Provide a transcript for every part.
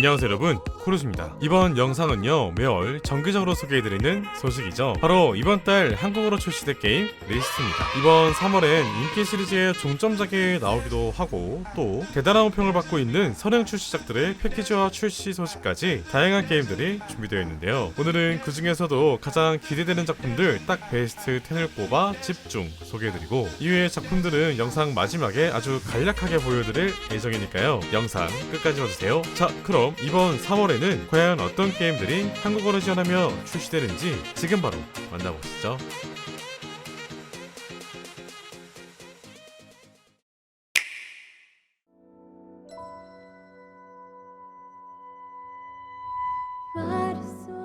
안녕하세요 여러분. 코르즈입니다. 이번 영상은요 매월 정기적으로 소개해드리는 소식이죠. 바로 이번 달 한국어로 출시된 게임 리스트입니다. 이번 3월엔 인기 시리즈의 종점작에 나오기도 하고 또 대단한 호평을 받고 있는 선행 출시작들의 패키지와 출시 소식까지 다양한 게임들이 준비되어 있는데요. 오늘은 그 중에서도 가장 기대되는 작품들 딱 베스트 10을 뽑아 집중 소개해드리고 이외의 작품들은 영상 마지막에 아주 간략하게 보여드릴 예정이니까요. 영상 끝까지 봐주세요. 자 그럼 이번 3월에는 과연 어떤 게임들이 한국어로 지원하며 출시되는지 지금 바로 만나보시죠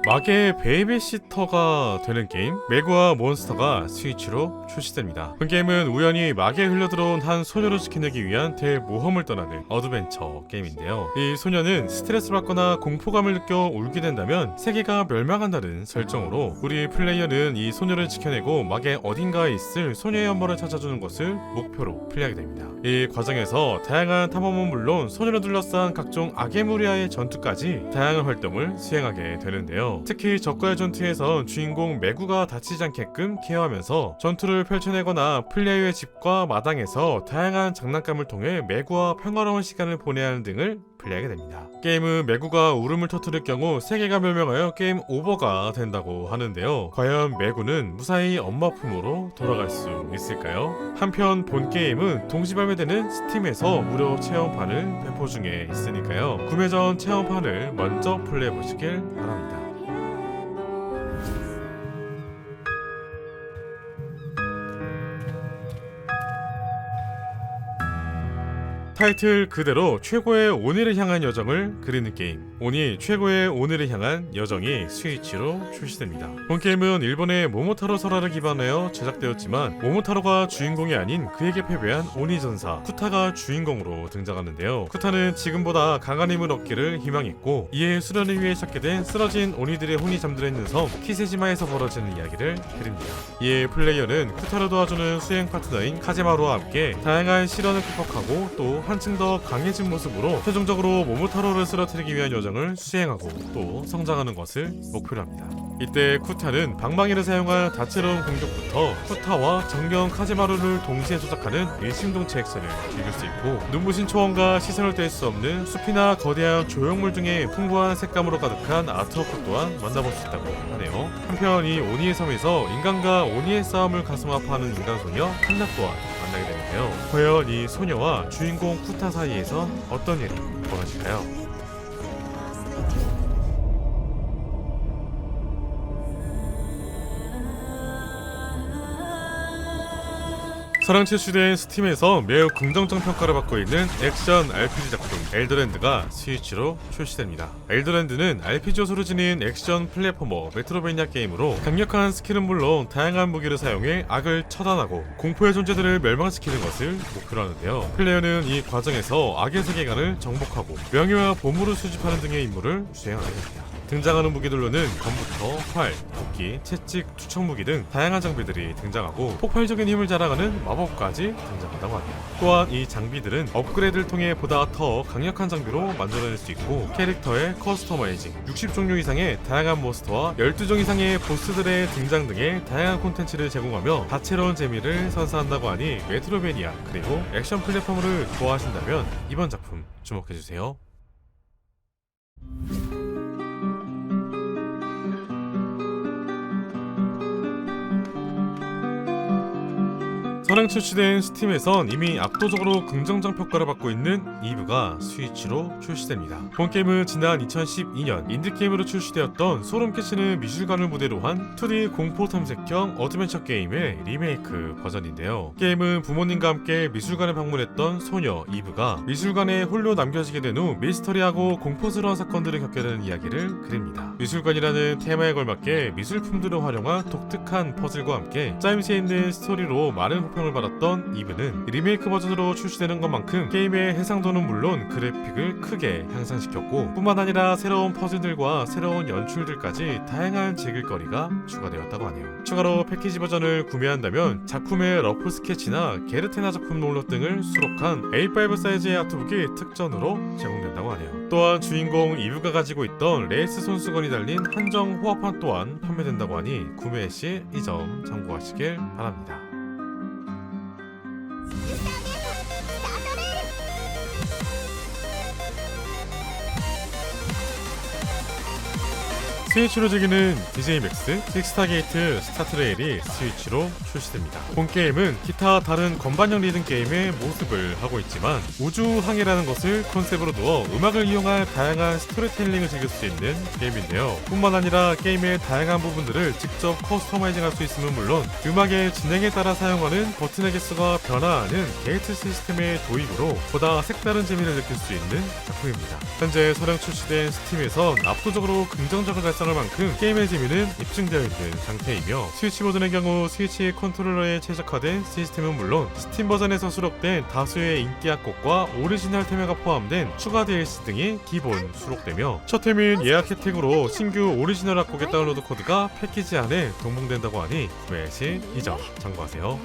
마계 베이비시터가 되는 게임 메구와 몬스터가 스위치로 출시됩니다. 본 게임은 우연히 마계에 흘러들어온 한 소녀를 지켜내기 위한 대모험을 떠나는 어드벤처 게임인데요. 이 소녀는 스트레스 받거나 공포감을 느껴 울게 된다면 세계가 멸망한다는 설정으로 우리 플레이어는 이 소녀를 지켜내고 마계 어딘가에 있을 소녀의 엄마를 찾아주는 것을 목표로 플레이하게 됩니다. 이 과정에서 다양한 탐험은 물론 소녀를 둘러싼 각종 악의 무리와의 전투까지 다양한 활동을 수행하게 되는데요. 특히 적과의 전투에선 주인공 메구가 다치지 않게끔 케어하면서 전투를 펼쳐내거나 플레이어의 집과 마당에서 다양한 장난감을 통해 메구와 평화로운 시간을 보내야 하는 등을 플레이하게 됩니다. 게임은 메구가 울음을 터뜨릴 경우 세계가 멸망하여 게임 오버가 된다고 하는데요. 과연 메구는 무사히 엄마 품으로 돌아갈 수 있을까요? 한편 본 게임은 동시 발매되는 스팀에서 무료 체험판을 배포 중에 있으니까요. 구매 전 체험판을 먼저 플레이해 보시길 바랍니다. 타이틀 그대로 최고의 오늘을 향한 여정을 그리는 게임. 오니 최고의 오늘을 향한 여정이 스위치로 출시됩니다. 본 게임은 일본의 모모타로 설화를 기반하여 제작되었지만 모모타로가 주인공이 아닌 그에게 패배한 오니 전사 쿠타가 주인공으로 등장하는데요. 쿠타는 지금보다 강한 힘을 얻기를 희망했고 이에 수련을 위해 찾게 된 쓰러진 오니들의 혼이 잠들어 있는 섬 키세지마에서 벌어지는 이야기를 그립니다. 이에 플레이어는 쿠타를 도와주는 수행 파트너인 카제마루와 함께 다양한 시련을 극복하고 또 한층 더 강해진 모습으로 최종적으로 모모타로를 쓰러뜨리기 위한 여정을 수행하고 또 성장하는 것을 목표로 합니다. 이때 쿠타는 방망이를 사용한 다채로운 공격부터 쿠타와 정경 카제마루를 동시에 조작하는 일심동체 액션을 즐길 수 있고 눈부신 초원과 시선을 뗄 수 없는 숲이나 거대한 조형물 등의 풍부한 색감으로 가득한 아트워크 또한 만나볼 수 있다고 하네요. 한편 이 오니의 섬에서 인간과 오니의 싸움을 가슴 아파하는 인간 소녀 한나 또한 만나게 되는데요. 과연 이 소녀와 주인공 쿠타 사이에서 어떤 일이 벌어질까요? 사랑 출시된 스팀에서 매우 긍정적 평가를 받고 있는 액션 RPG 작품 엘더랜드가 스위치로 출시됩니다. 엘더랜드는 RPG 요소를 지닌 액션 플랫포머 메트로베니아 게임으로 강력한 스킬은 물론 다양한 무기를 사용해 악을 처단하고 공포의 존재들을 멸망시키는 것을 목표로 하는데요. 플레이어는 이 과정에서 악의 세계관을 정복하고 명예와 보물을 수집하는 등의 임무를 수행하게 됩니다. 등장하는 무기들로는 검부터 활, 도끼, 채찍, 투척 무기 등 다양한 장비들이 등장하고 폭발적인 힘을 자랑하는 마법까지 등장한다고 합니다. 또한 이 장비들은 업그레이드를 통해 보다 더 강력한 장비로 만들어낼 수 있고 캐릭터의 커스터마이징, 60종류 이상의 다양한 몬스터와 12종 이상의 보스들의 등장 등의 다양한 콘텐츠를 제공하며 다채로운 재미를 선사한다고 하니 메트로베니아 그리고 액션 플랫폼을 좋아하신다면 이번 작품 주목해주세요. 선행 출시된 스팀에선 이미 압도적으로 긍정적 평가를 받고 있는 이브가 스위치로 출시됩니다. 본 게임은 지난 2012년 인디게임으로 출시되었던 소름 끼치는 미술관을 무대로 한 2D 공포 탐색형 어드벤처 게임의 리메이크 버전인데요. 게임은 부모님과 함께 미술관을 방문했던 소녀 이브가 미술관에 홀로 남겨지게 된 후 미스터리하고 공포스러운 사건들을 겪게 되는 이야기를 그립니다. 미술관이라는 테마에 걸맞게 미술품들을 활용한 독특한 퍼즐과 함께 짜임새 있는 스토리로 많은 호평을 받았던 이브는 리메이크 버전으로 출시되는 것만큼 게임의 해상도는 물론 그래픽을 크게 향상시켰고 뿐만 아니라 새로운 퍼즐들과 새로운 연출들까지 다양한 즐길거리가 추가되었다고 하네요. 추가로 패키지 버전을 구매한다면 작품의 러프 스케치나 게르테나 작품 롤러 등을 수록한 A5 사이즈의 아트북이 특전으로 제공된다고 하네요. 또한 주인공 이브가 가지고 있던 레이스 손수건이 달린 한정 호합판 또한 판매된다고 하니 구매 시 이 점 참고하시길 바랍니다. 스위치로 즐기는 DJ 맥스, 식스타게이트 스타트레일이 스위치로 출시됩니다. 본 게임은 기타 다른 건반형 리듬 게임의 모습을 하고 있지만 우주항해라는 것을 컨셉으로 두어 음악을 이용한 다양한 스토리텔링을 즐길 수 있는 게임인데요. 뿐만 아니라 게임의 다양한 부분들을 직접 커스터마이징할 수 있음은 물론 음악의 진행에 따라 사용하는 버튼의 개수가 변화하는 게이트 시스템의 도입으로 보다 색다른 재미를 느낄 수 있는 작품입니다. 현재 서령 출시된 스팀에선 압도적으로 긍정적인 발상 을 만큼 게임의 재미는 입증되어 있는 상태이며 스위치 버전의 경우 스위치 컨트롤러에 최적화된 시스템은 물론 스팀 버전에서 수록된 다수의 인기 악 곡과 오리지널 테마가 포함된 추가 DLC 등이 기본 수록되며 첫 템인 예약 혜택으로 신규 오리지널 악곡의 다운로드 코드가 패키지 안에 동봉된다고 하니 구매 시 이 점 참고하세요.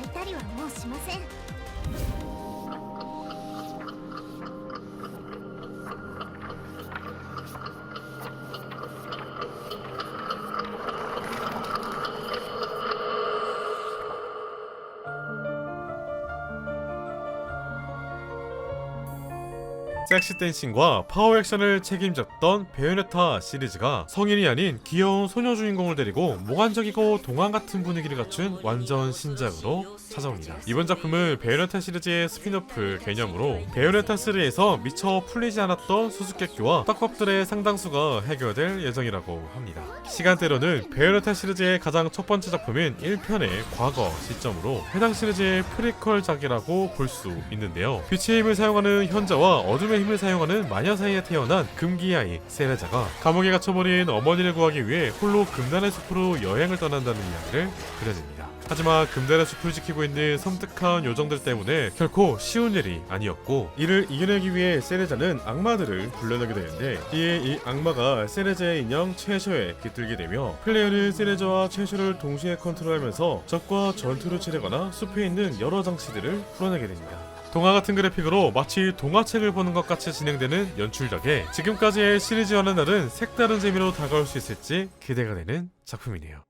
섹시 댄싱과 파워 액션을 책임졌던 베요네타 시리즈가 성인이 아닌 귀여운 소녀 주인공을 데리고 몽환적이고 동화 같은 분위기를 갖춘 완전 신작으로 찾아옵니다. 이번 작품은 베요네타 시리즈의 스피너프 개념으로 베요네타 3에서 미처 풀리지 않았던 수수께끼와 떡밥들의 상당수가 해결될 예정이라고 합니다. 시간대로는 베요네타 시리즈의 가장 첫 번째 작품인 1편의 과거 시점으로 해당 시리즈의 프리퀄작이라고 볼 수 있는데요. 빛의 힘을 사용하는 현자와 어둠의 힘을 사용하는 마녀 사이에 태어난 금기아이 세레자가 감옥에 갇혀버린 어머니를 구하기 위해 홀로 금단의 숲으로 여행을 떠난다는 이야기를 그려집니다. 하지만 금단의 숲을 지키고 있는 섬뜩한 요정들 때문에 결코 쉬운 일이 아니었고 이를 이겨내기 위해 세레자는 악마들을 불러내게 되는데 이에 이 악마가 세레자의 인형 최쇼에 깃들게 되며 플레이어는 세레자와 최쇼를 동시에 컨트롤하면서 적과 전투를 치르거나 숲에 있는 여러 장치들을 풀어내게 됩니다. 동화 같은 그래픽으로 마치 동화책을 보는 것 같이 진행되는 연출 덕에 지금까지의 시리즈와는 다른 색다른 재미로 다가올 수 있을지 기대가 되는 작품이네요.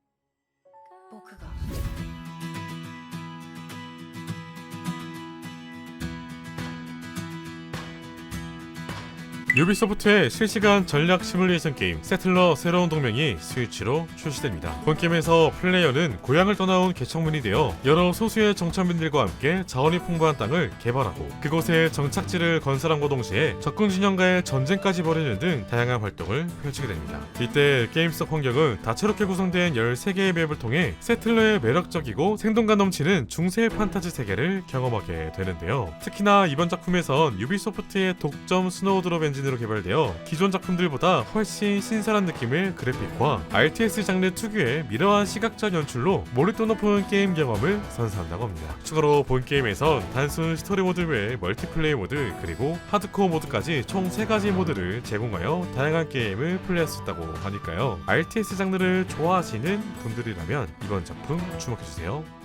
유비소프트의 실시간 전략 시뮬레이션 게임 세틀러 새로운 동맹이 스위치로 출시됩니다. 본 게임에서 플레이어는 고향을 떠나온 개척문이 되어 여러 소수의 정착민들과 함께 자원이 풍부한 땅을 개발하고 그곳에 정착지를 건설함과 동시에 적군 진영과의 전쟁까지 벌이는 등 다양한 활동을 펼치게 됩니다. 이때 게임 속 환경은 다채롭게 구성된 13개의 맵을 통해 세틀러의 매력적이고 생동감 넘치는 중세 판타지 세계를 경험하게 되는데요. 특히나 이번 작품에선 유비소프트의 독점 스노우드롭 엔진 으로 개발되어 기존 작품들보다 훨씬 신선한 느낌의 그래픽과 RTS 장르 특유의 미러한 시각적 연출로 몰입도 높은 게임 경험을 선사한다고 합니다. 추가로 본 게임에선 단순 스토리 모드 외에 멀티플레이 모드 그리고 하드코어 모드까지 총 3가지 모드를 제공하여 다양한 게임을 플레이할 수 있다고 하니까요. RTS 장르를 좋아하시는 분들이라면 이번 작품 주목해주세요.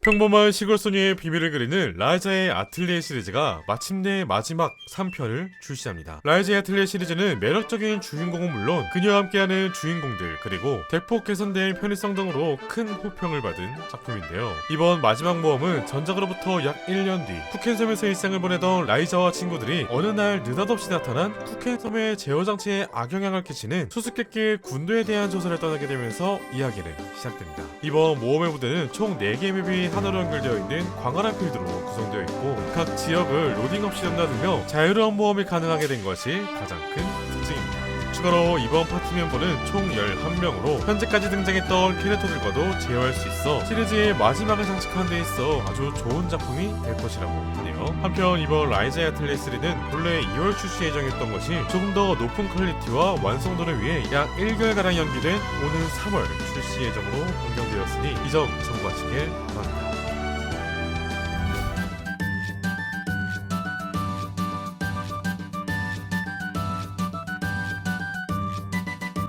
평범한 시골 소녀의 비밀을 그리는 라이자의 아틀리에 시리즈가 마침내 마지막 3편을 출시합니다. 라이자의 아틀리에 시리즈는 매력적인 주인공은 물론 그녀와 함께하는 주인공들 그리고 대폭 개선된 편의성 등으로 큰 호평을 받은 작품인데요. 이번 마지막 모험은 전작으로부터 약 1년 뒤 쿠켄섬에서 일상을 보내던 라이자와 친구들이 어느 날 느닷없이 나타난 쿠켄섬의 제어 장치에 악영향을 끼치는 수수께끼 군도에 대한 조사를 떠나게 되면서 이야기는 시작됩니다. 이번 모험의 무대는 총 4개의 맵이 하나로 연결되어 있는 광활한 필드로 구성되어 있고 각 지역을 로딩 없이 넘나들며 자유로운 모험이 가능하게 된 것이 가장 큰 특징입니다. 추가로 이번 파티 멤버는 총 11명으로 현재까지 등장했던 캐릭터들과도 제어할 수 있어 시리즈의 마지막을 장식하는 데 있어 아주 좋은 작품이 될 것이라고 하네요. 한편 이번 라이자 야틀레 3는 본래 2월 출시 예정이었던 것이 조금 더 높은 퀄리티와 완성도를 위해 약 1개월가량 연기된 오는 3월 출시 예정으로 변경되었으니 이 점 참고하시길 바랍니다.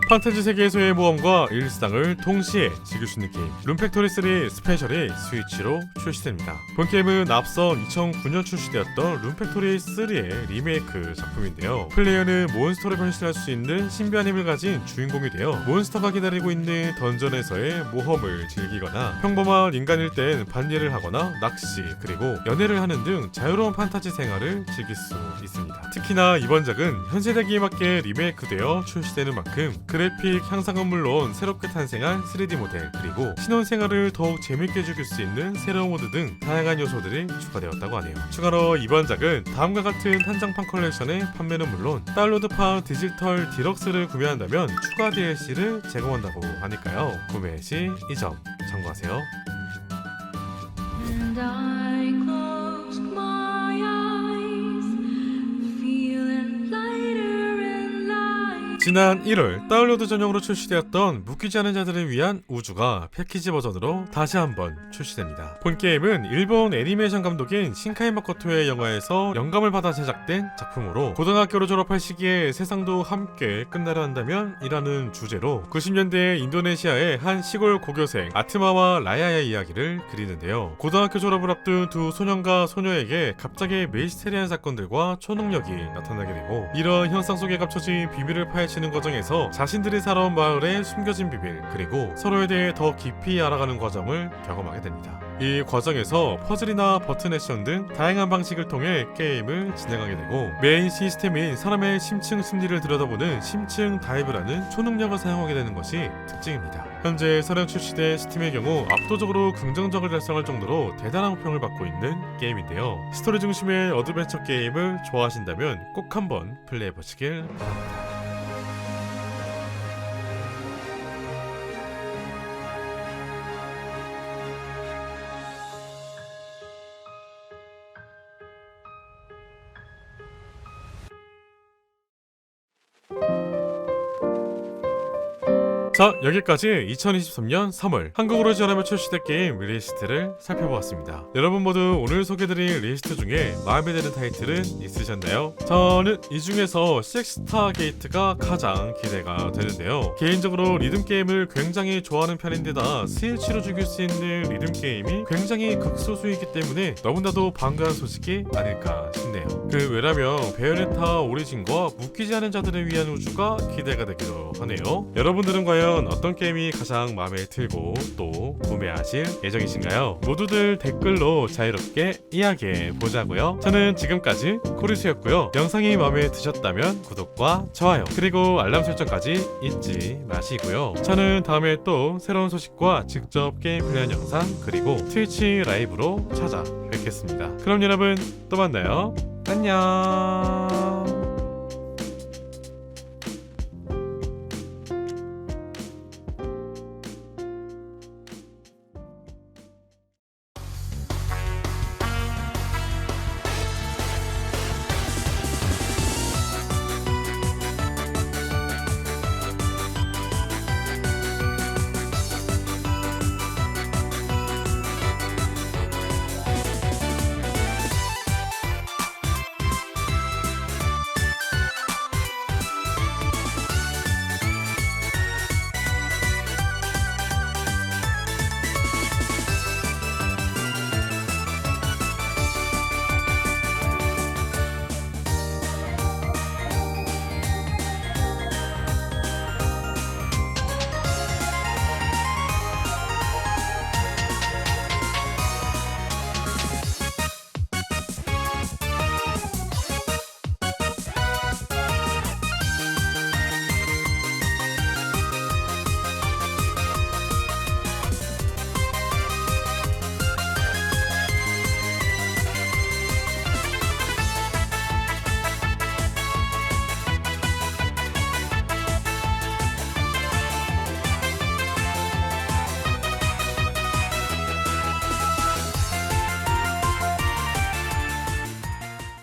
판타지 세계에서의 모험과 일상을 동시에 즐길 수 있는 게임 룸팩토리 3 스페셜이 스위치로 출시됩니다. 본 게임은 앞선 2009년 출시되었던 룸팩토리 3의 리메이크 작품인데요. 플레이어는 몬스터로 변신할 수 있는 신비한 힘을 가진 주인공이 되어 몬스터가 기다리고 있는 던전에서의 모험을 즐기거나 평범한 인간일 땐 반일을 하거나 낚시 그리고 연애를 하는 등 자유로운 판타지 생활을 즐길 수 있습니다. 특히나 이번 작은 현세대 기에 맞게 리메이크되어 출시되는 만큼 그 래픽 향상은 물론 새롭게 탄생한 3D 모델 그리고 신혼생활을 더욱 재밌게 즐길 수 있는 새로운 모드 등 다양한 요소들이 추가되었다고 하네요. 추가로 이번 작은 다음과 같은 한정판 컬렉션의 판매는 물론 다운로드판 디지털 디럭스를 구매한다면 추가 DLC를 제공한다고 하니까요. 구매 시 이 점 참고하세요. 지난 1월 다운로드 전용으로 출시되었던 묶이지 않은 자들을 위한 우주가 패키지 버전으로 다시 한번 출시됩니다. 본 게임은 일본 애니메이션 감독인 신카이 마코토의 영화에서 영감을 받아 제작된 작품으로 고등학교를 졸업할 시기에 세상도 함께 끝나려 한다면 이라는 주제로 90년대 인도네시아의 한 시골 고교생 아트마와 라야의 이야기를 그리는데요. 고등학교 졸업을 앞둔 두 소년과 소녀에게 갑자기 미스테리한 사건들과 초능력이 나타나게 되고 이런 현상 속에 감춰진 비밀을 파헤 치는 과정에서 자신들이 살아온 마을의 숨겨진 비밀 그리고 서로에 대해 더 깊이 알아가는 과정을 경험하게 됩니다. 이 과정에서 퍼즐이나 버튼 액션 등 다양한 방식을 통해 게임을 진행하게 되고 메인 시스템인 사람의 심층 심리를 들여다보는 심층 다이브라는 초능력을 사용하게 되는 것이 특징입니다. 현재 사령 출시된 스팀의 경우 압도적으로 긍정적을 달성할 정도로 대단한 호평을 받고 있는 게임인데요. 스토리 중심의 어드벤처 게임을 좋아하신다면 꼭 한번 플레이해 보시길 바랍니다. 자 여기까지 2023년 3월 한국어로 지원하며 출시된 게임 리스트를 살펴보았습니다. 여러분 모두 오늘 소개드린 리스트 중에 마음에 드는 타이틀은 있으셨나요? 저는 이 중에서 식스타 게이트가 가장 기대가 되는데요. 개인적으로 리듬 게임을 굉장히 좋아하는 편인데다 스위치로 즐길 수 있는 리듬 게임이 굉장히 극소수이기 때문에 너무나도 반가운 소식이 아닐까 싶네요. 그 외라면 베요네타 오리진과 묶이지 않은 자들을 위한 우주가 기대가 되기도 하네요. 여러분들은 과연 어떤 게임이 가장 마음에 들고 또 구매하실 예정이신가요? 모두들 댓글로 자유롭게 이야기해 보자고요. 저는 지금까지 코리스였고요. 영상이 마음에 드셨다면 구독과 좋아요 그리고 알람 설정까지 잊지 마시고요. 저는 다음에 또 새로운 소식과 직접 게임 플레이한 영상 그리고 트위치 라이브로 찾아뵙겠습니다. 그럼 여러분 또 만나요. 안녕.